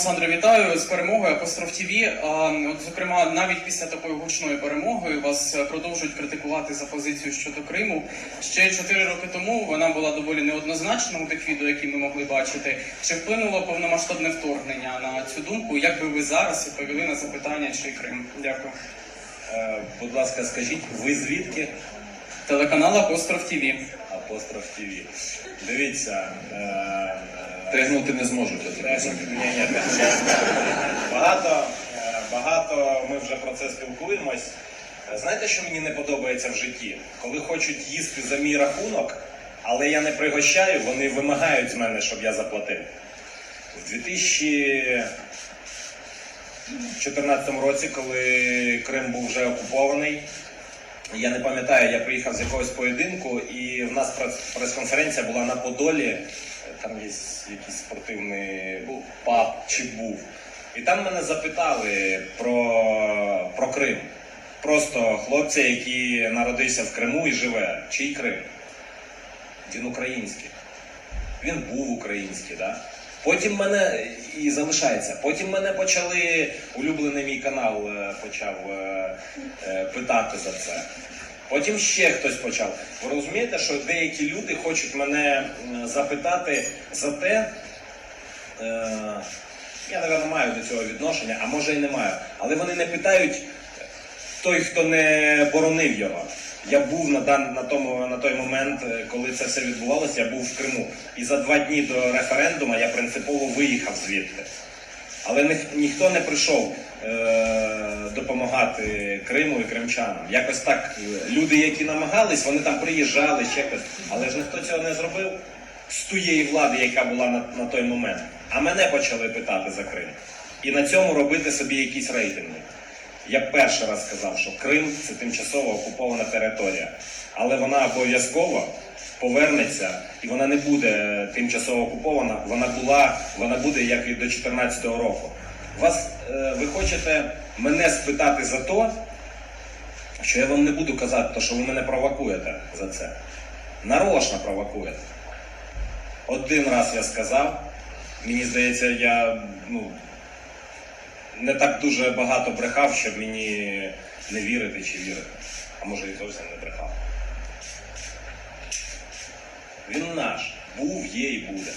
Олександре, вітаю з перемогою Апостроф ТВ. От, зокрема, навіть після такої гучної перемоги вас продовжують критикувати за позицію щодо Криму. Ще чотири роки тому вона була доволі неоднозначна у тих відео, які ми могли бачити. Чи вплинуло повномасштабне вторгнення на цю думку? Як би ви зараз відповіли на запитання, чи Крим? Дякую. Е, Будь ласка, скажіть, ви звідки? Телеканал Апостроф ТВ. Апостроф ТВ. Дивіться. е, Тегнути не зможуть. Багато, е, багато ми вже про це спілкуємось. Знаєте, що мені не подобається в житті? Коли хочуть їсти за мій рахунок, але я не пригощаю, вони вимагають з мене, щоб я заплатив. У 2014 році, коли Крим був вже окупований, я не пам'ятаю, я приїхав з якогось поєдинку, і в нас прес- прес-конференція була на Подолі. Там є якийсь спортивний був паб чи був. І там мене запитали про, про Крим. Просто хлопця, який народився в Криму і живе. Чий Крим? Він український. Він був український, да? Потім мене і залишається. Потім мене почали, улюблений мій канал е, почав е, е, питати за це. Потім ще хтось почав. Ви розумієте, що деякі люди хочуть мене запитати за те, я, напевно, маю до цього відношення, а може і не маю. Але вони не питають той, хто не боронив його. Я був на, дан, на, тому, на той момент, е, коли це все відбувалося, я був в Криму. І за два дні до референдуму я принципово виїхав звідти. Але ні, ніхто не прийшов е, допомагати Криму і кримчанам. Якось так е, люди, які намагались, вони там приїжджали, ще хтось. Але ж ніхто цього не зробив з тієї влади, яка була на, на той момент. А мене почали питати за Крим. І на цьому робити собі якісь рейтинги. Я перший раз сказав, що Крим це тимчасово окупована територія, але вона обов'язково повернеться і вона не буде тимчасово окупована. Вона була, вона буде як і до 2014 року. Вас е, ви хочете мене спитати за то, що я вам не буду казати, то що ви мене провокуєте за це. Нарочно провокуєте. Один раз я сказав, мені здається, я ну, не так дуже багато брехав, щоб мені не вірити чи вірити. А може і зовсім не брехав. Він наш. Був, є і буде.